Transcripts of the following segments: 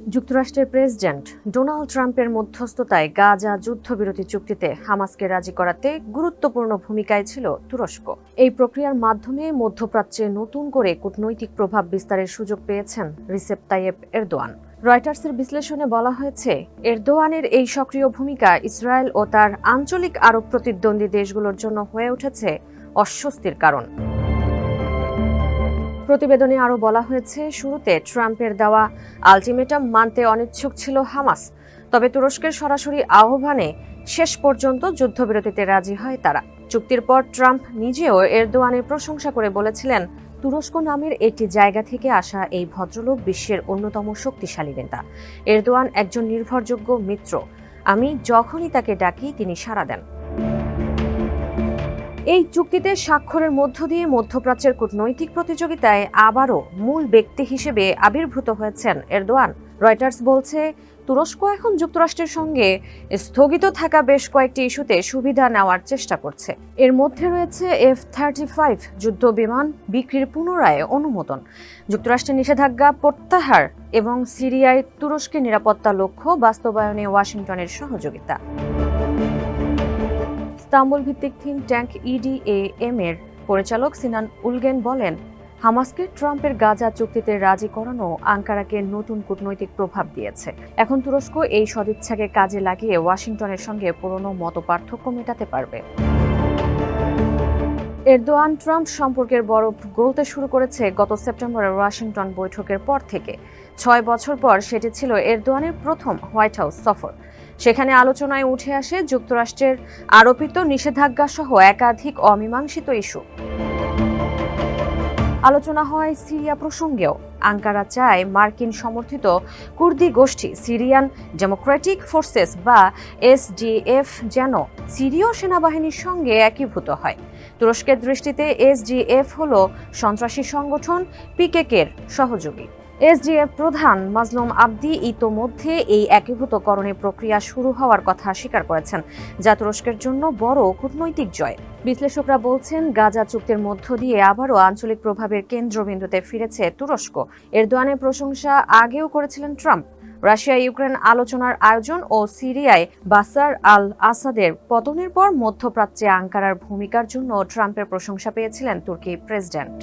যুক্তরাষ্ট্রের president Donald ট্রাম্পের মধ্যস্থতায় গাজা যুদ্ধবিরতি চুক্তিতে হামাসকে রাজি করাতে গুরুত্বপূর্ণ ভূমিকায় ছিল তুরস্ক। এই প্রক্রিয়ার মাধ্যমে মধ্যপ্রাচ্যে নতুন করে কূটনৈতিক প্রভাব বিস্তারের সুযোগ পেয়েছেন রিসেপ তাইয়েব এরদোয়ান। রয়টার্সের বিশ্লেষণে বলা হয়েছে, এরদোয়ানের এই সক্রিয় ভূমিকা ইসরায়েল ও তার আঞ্চলিক আরব প্রতিদ্বন্দ্বী দেশগুলোর জন্য হয়ে উঠেছে অস্বস্তির কারণ। প্রতিবেদনে আরও বলা হয়েছে, শুরুতে ট্রাম্পের দেওয়া আলটিমেটাম মানতে অনিচ্ছুক ছিল হামাস। তবে তুরস্কের সরাসরি আহ্বানে শেষ পর্যন্ত যুদ্ধবিরতিতে রাজি হয় তারা। চুক্তির পর ট্রাম্প নিজেও এরদোয়ানের প্রশংসা করে বলেছিলেন, তুরস্ক নামের একটি জায়গা থেকে আসা এই ভদ্রলোক বিশ্বের অন্যতম শক্তিশালী নেতা। এরদোয়ান একজন নির্ভরযোগ্য মিত্র। আমি যখনই তাকে ডাকি, তিনি সাড়া দেন। এই চুক্তিতে স্বাক্ষরের মধ্য দিয়ে মধ্যপ্রাচ্যের কূটনৈতিক প্রতিযোগিতায় আবারও মূল ব্যক্তি হিসেবে আবির্ভূত হয়েছেন এরদোয়ান। রয়টার্স বলছে, তুরস্ক এখন যুক্তরাষ্ট্রের সঙ্গে স্থগিত থাকা বেশ কয়েকটি ইস্যুতে সুবিধা নেওয়ার চেষ্টা করছে। এর মধ্যে রয়েছে এফ থার্টি ফাইভ যুদ্ধ বিমান বিক্রির পুনরায় অনুমোদন। যুক্তরাষ্ট্রের নিষেধাজ্ঞা প্রত্যাহার এবং সিরিয়ায় তুরস্কের নিরাপত্তা লক্ষ্য বাস্তবায়নে ওয়াশিংটনের সহযোগিতা। ইস্তাম্বুল ভিত্তিক থিঙ্ক ট্যাঙ্ক ইডিএএম এর পরিচালক সিনান উলগেন বলেন, হামাসকে ট্রাম্পের গাজা চুক্তিতে রাজি করানো আঙ্কারাকে নতুন কূটনৈতিক প্রভাব দিয়েছে। এখন তুরস্ক এই সদিচ্ছাকে কাজে লাগিয়ে ওয়াশিংটনের সঙ্গে পুরনো মতপার্থক্য মেটাতে পারবে। এরদোয়ান ট্রাম্প সম্পর্কের বরফ গলতে শুরু করেছে গত সেপ্টেম্বরের ওয়াশিংটন বৈঠকের পর থেকে। ছয় বছর পর সেটি ছিল এরদোয়ানের প্রথম হোয়াইট হাউস সফর। সেখানে আলোচনায় উঠে আসে যুক্তরাষ্ট্রের আরোপিত নিষেধাজ্ঞাসহ একাধিক অমীমাংসিত ইস্যু। আলোচনা হয় সিরিয়া প্রসঙ্গেও। আঙ্কারা চায় মার্কিন সমর্থিত কুর্দি গোষ্ঠী, সিরিয়ান ডেমোক্রেটিক ফোর্সেস বা এসডিএফ যেন সিরীয় সেনাবাহিনীর সঙ্গে একীভূত হয়। তুরস্কের দৃষ্টিতে এসডিএফ হল সন্ত্রাসী সংগঠন, পিকেকের সহযোগী। এসডিএফ প্রধান মাজলুম আব্দি ইতোমধ্যে এই একীভূতকরণের প্রক্রিয়া শুরু হওয়ার কথা স্বীকার করেছেন, যা তুরস্কের জন্য বড় কূটনৈতিক জয়। বিশ্লেষকরা বলছেন, গাজা চুক্তির মধ্য দিয়ে আবারও আঞ্চলিক প্রভাবের কেন্দ্রবিন্দুতে ফিরেছে তুরস্ক। এরদোয়ানের প্রশংসা আগেও করেছিলেন ট্রাম্প। রাশিয়া ইউক্রেন আলোচনার আয়োজন ও সিরিয়ায় বাসার আল আসাদের পতনের পর মধ্যপ্রাচ্যে আঙ্কারার ভূমিকার জন্য ট্রাম্পের প্রশংসা পেয়েছিলেন তুর্কি প্রেসিডেন্ট।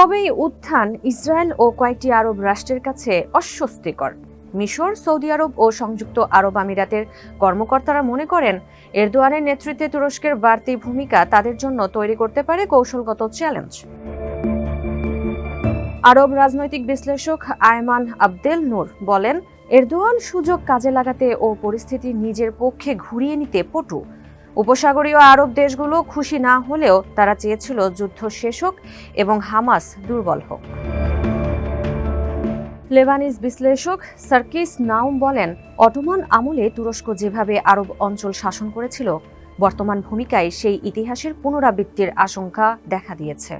তবে এই উত্থান ইসরায়েল ও কয়েকটি আরব রাষ্ট্রের কাছে অস্বস্তিকর। মিশর, সৌদি আরব ও সংযুক্ত আরব আমিরাতের কর্মকর্তারা মনে করেন, এরদোয়ানের নেতৃত্বে তুরস্কের বাড়তি ভূমিকা তাদের জন্য তৈরি করতে পারে কৌশলগত চ্যালেঞ্জ। আরব রাজনৈতিক বিশ্লেষক আয়মান আবদেল নূর বলেন, এরদোয়ান সুযোগ কাজে লাগাতে ও পরিস্থিতি নিজের পক্ষে ঘুরিয়ে নিতে পটু। উপসাগরীয় আরব দেশগুলো খুশি না হলেও তারা চেয়েছিল যুদ্ধ শেষ হোক এবং হামাস দুর্বল হোক। লেবানিজ বিশ্লেষক সার্কিস নাউম বলেন, অটোমান আমলে তুরস্ক যেভাবে আরব অঞ্চল শাসন করেছিল, বর্তমান ভূমিকায় সেই ইতিহাসের পুনরাবৃত্তির আশঙ্কা দেখা দিয়েছে।